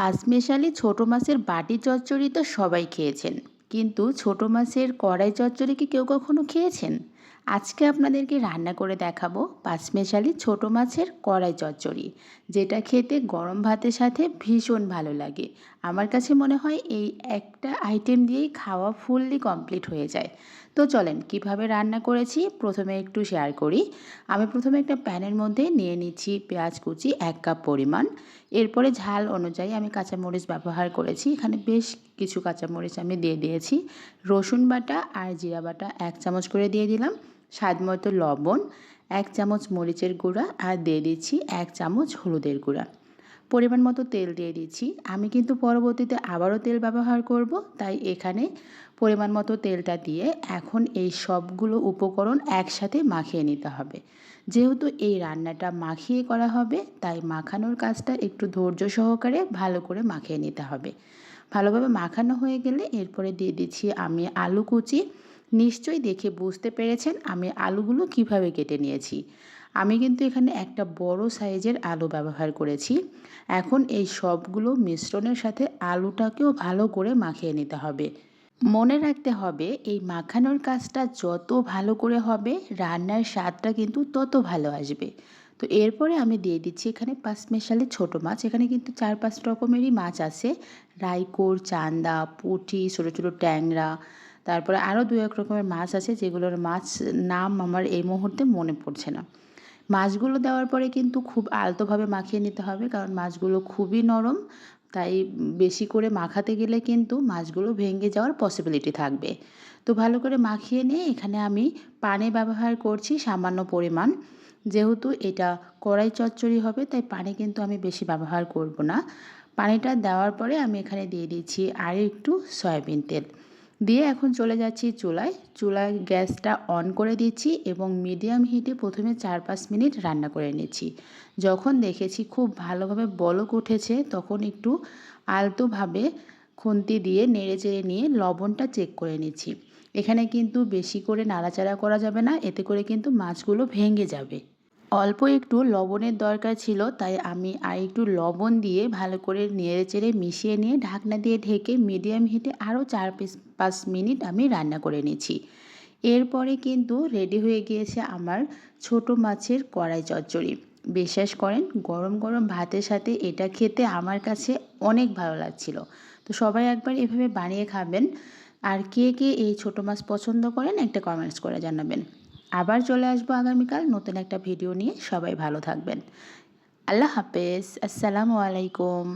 পাঁচমেশালি ছোটো মাছের বাটি চচ্চড়ি তো সবাই খেয়েছেন। কিন্তু ছোটো মাছের কড়াই চচ্চড়ি কি কেউ কখনো খেয়েছেন? আজকে আপনাদেরকে রান্না করে দেখাবো পাঁচমেশালি ছোটো মাছের কড়াই চচ্চড়ি, যেটা খেতে গরম ভাতের সাথে ভীষণ ভালো লাগে। আমার কাছে মনে হয় এই একটা আইটেম দিয়েই খাওয়া ফুললি কমপ্লিট হয়ে যায়। তো চলেন, কীভাবে রান্না করেছি প্রথমে একটু শেয়ার করি। আমি প্রথমে একটা প্যানের মধ্যে নিয়ে নিচ্ছি পেঁয়াজ কুচি এক কাপ পরিমাণ। এরপরে ঝাল অনুযায়ী আমি কাঁচামরিচ ব্যবহার করেছি। এখানে বেশ কিছু কাঁচামরিচ আমি দিয়ে দিয়েছি। রসুন বাটা আর জিরা বাটা এক চামচ করে দিয়ে দিলাম। স্বাদ মতো লবণ, এক চামচ মরিচের গুঁড়া আর দিয়ে দিচ্ছি এক চামচ হলুদের গুঁড়া। পরিমাণ মতো তেল দিয়ে দিচ্ছি। আমি কিন্তু পরবর্তীতে আবারও তেল ব্যবহার করব, তাই এখানে পরিমাণ মতো তেলটা দিয়ে এখন এই সবগুলো উপকরণ একসাথে মাখিয়ে নিতে হবে। যেহেতু এই রান্নাটা মাখিয়ে করা হবে, তাই মাখানোর কাজটা একটু ধৈর্য সহকারে ভালো করে মাখিয়ে নিতে হবে। ভালোভাবে মাখানো হয়ে গেলে এরপরে দিয়ে দিচ্ছি আমি আলু কুচি নিশ্চয়ই দেখে বুঝতে পেরেছেন আমি আলুগুলো কীভাবে কেটে নিয়েছি। আমি কিন্তু এখানে একটা বড় সাইজের আলু ব্যবহার করেছি। এখন এই সবগুলো মিশ্রণের সাথে আলুটাকেও ভালো করে মাখিয়ে নিতে হবে। মনে রাখতে হবে, এই মাখানোর কাজটা যত ভালো করে হবে, রান্নার স্বাদটা কিন্তু তত ভালো আসবে। তো এরপরে আমি দিয়ে দিচ্ছি এখানে পাঁচ মেশালে ছোটো মাছ। এখানে কিন্তু চার পাঁচ রকমেরই মাছ আছে। রাইকোর, চান্দা, পুঁটি, ছোটো ছোটো ট্যাংরা তারপরে আরও দু এক রকমের মাছ আছে যেগুলোর মাছ নাম আমার এই মুহূর্তে মনে পড়ছে না। মাছগুলো দেওয়ার পরে কিন্তু খুব আলতোভাবে মাখিয়ে নিতে হবে কারণ মাছগুলো খুবই নরম, তাই বেশি করে মাখাতে গেলে কিন্তু মাছগুলো ভেঙে যাওয়ার পসিবিলিটি থাকবে। তো ভালো করে মাখিয়ে নিয়ে এখানে আমি পানি ব্যবহার করছি সামান্য পরিমাণ। যেহেতু এটা কড়াই চচ্চড়ি হবে, তাই পানি কিন্তু আমি বেশি ব্যবহার করব না। পানিটা দেওয়ার পরে আমি এখানে দিয়ে দিচ্ছি আর একটু সয়াবিন তেল। দিয়ে এখন চলে যাচ্ছি চুলায়। চুলায় গ্যাসটা অন করে দিচ্ছি এবং মিডিয়াম হিটে প্রথমে চার পাঁচ মিনিট রান্না করে নিচ্ছি। যখন দেখেছি খুব ভালোভাবে বলক উঠেছে, তখন একটু আলতোভাবে খুন্তি দিয়ে নেড়ে চেড়ে নিয়ে লবণটা চেক করে নিচ্ছি। এখানে কিন্তু বেশি করে নাড়াচাড়া করা যাবে না, এতে করে কিন্তু মাছগুলো ভেঙে যাবে। অল্প একটু লবণের দরকার ছিল, তাই আমি আর একটু লবণ দিয়ে ভালো করে নেড়ে চেড়ে মিশিয়ে নিয়ে ঢাকনা দিয়ে ঢেকে মিডিয়াম হিটে আরও চার পাঁচ মিনিট আমি রান্না করে নিয়েছি এরপরে কিন্তু রেডি হয়ে গিয়েছে আমার ছোট মাছের কড়াই চচ্চড়ি। বিশ্বাস করেন, গরম গরম ভাতের সাথে এটা খেতে আমার কাছে অনেক ভালো লাগছিল। তো সবাই একবার এভাবে বানিয়ে খাবেন। আর কে কে এই ছোটো মাছ পছন্দ করেন, একটা কমেন্টস করে জানাবেন। আবার চলে আসব আগামীকাল নতুন একটা ভিডিও নিয়ে। সবাই ভালো থাকবেন। আল্লাহ হাফেজ। আসসালামু আলাইকুম।